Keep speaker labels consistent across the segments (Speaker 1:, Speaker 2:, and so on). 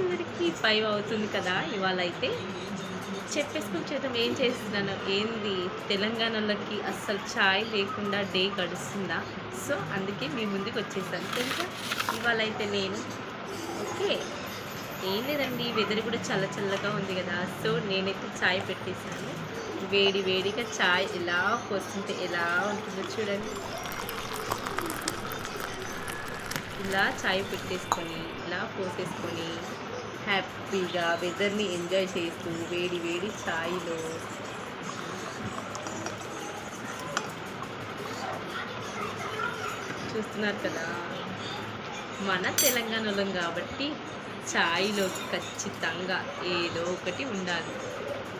Speaker 1: అందరికీ ఫైవ్ అవుతుంది కదా ఇవాళ అయితే చెప్పేసుకుని చేద్దాం ఏం చేస్తున్నాను? ఏంది? తెలంగాణలోకి అస్సలు ఛాయ్ లేకుండా డే గడుస్తుందా? సో అందుకే మీ ముందుకు వచ్చేసాను. తెలుసా? ఇవాళ అయితే నేను ఓకే. ఏం లేదండి వెదర్ కూడా చల్ల చల్లగా ఉంది కదా. సో నేనైతే ఛాయ్ పెట్టేశాను. వేడి వేడిగా ఛాయ్ ఎలా పోస్తుంటే ఎలా ఉంటుందో చూడండి. ఇలా చాయ్ పెట్టేసుకొని ఇలా పోసేసుకొని. హ్యాపీగా వెదర్ని ఎంజాయ్ చేస్తూ వేడి వేడి ఛాయ్లో. చూస్తున్నారు కదా? మన తెలంగాణలో కాబట్టి ఛాయ్లోకి ఖచ్చితంగా ఏదో ఒకటి ఉండాలి.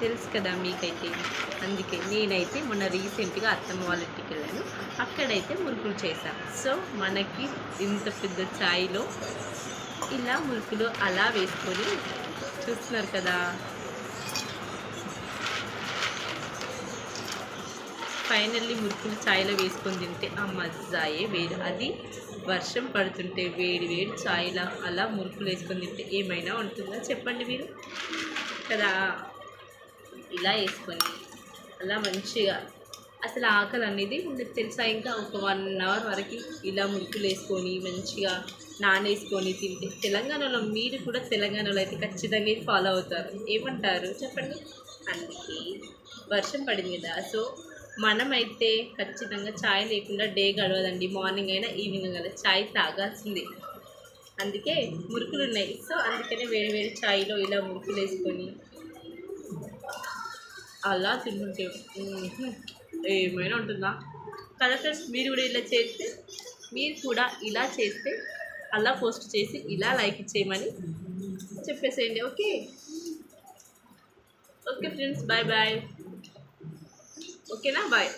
Speaker 1: తెలుసు కదా మీకైతే? అందుకే నేనైతే మొన్న రీసెంట్గా అత్తమ్మ వాళ్ళ ఇంటికి వెళ్ళాను. అక్కడైతే మురుకులు చేశాను. సో మనకి ఇంత పెద్ద ఛాయ్లో ఇలా మురుకులు అలా వేసుకొని చూస్తున్నారు కదా. ఫైనల్లీ మురుకులు ఛాయ్లో వేసుకొని తింటే ఆ మజాయే వేరు. అది వర్షం పడుతుంటే వేడి వేడి ఛాయ్లా అలా మురుకులు వేసుకొని తింటే ఏమైనా ఉంటుందా చెప్పండి మీరు? కదా. ఇలా వేసుకొని అలా మంచిగా అసలు ఆకలి అనేది ఉండదు. తెలుసా ఇంకా ఒక వన్ అవర్ వరకు ఇలా మురుకులు వేసుకొని మంచిగా నానేసుకొని తింటే. తెలంగాణలో మీరు కూడా తెలంగాణలో అయితే ఖచ్చితంగా ఇది ఫాలో అవుతారు. ఏమంటారు? చెప్పండి. అందుకే వర్షం పడింది కదా. సో మనమైతే ఖచ్చితంగా ఛాయ్ లేకుండా డే గడవదండి. మార్నింగ్ అయినా ఈవినింగ్ అయినా ఛాయ్ తాగాల్సిందే. అందుకే మురుకులు ఉన్నాయి. సో అందుకనే వేరే వేరే ఛాయ్లో ఇలా మురుకులు వేసుకొని అలా తింటుంటే. ఏమైనా ఉంటుందా? కదా ఫ్రెండ్స్ మీరు కూడా ఇలా చేస్తే మీరు కూడా ఇలా చేస్తే అలా పోస్ట్ చేసి ఇలా లైక్ ఇచ్చేయమని చెప్పేసేయండి okay? Okay friends bye bye. ఓకేనా? బాయ్.